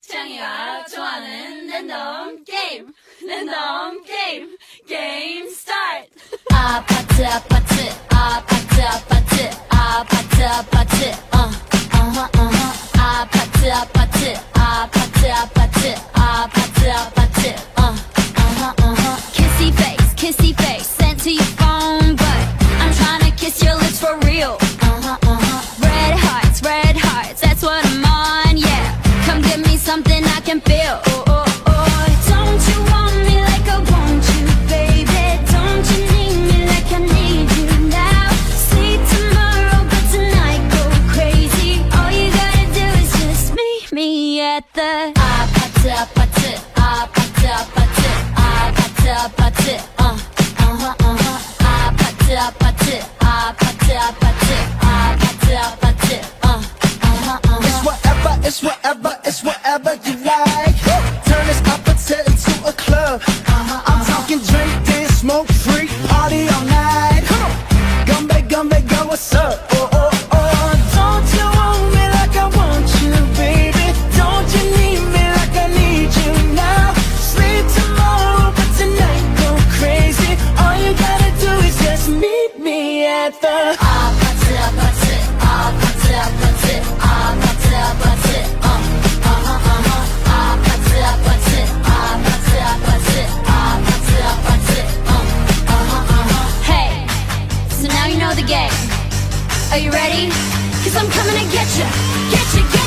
찬이가 좋아하는 랜덤 게임 랜덤 게임 게임 스타트 아파트 아파트 It's whatever, it's whatever, it's whatever you like. Turn this appetite into a club. I'm talking drink, dance, smoke, freak, party all night. Gumbe, gumbe, go, what's up? Are you ready? Cause I'm coming to get you, get you, get you.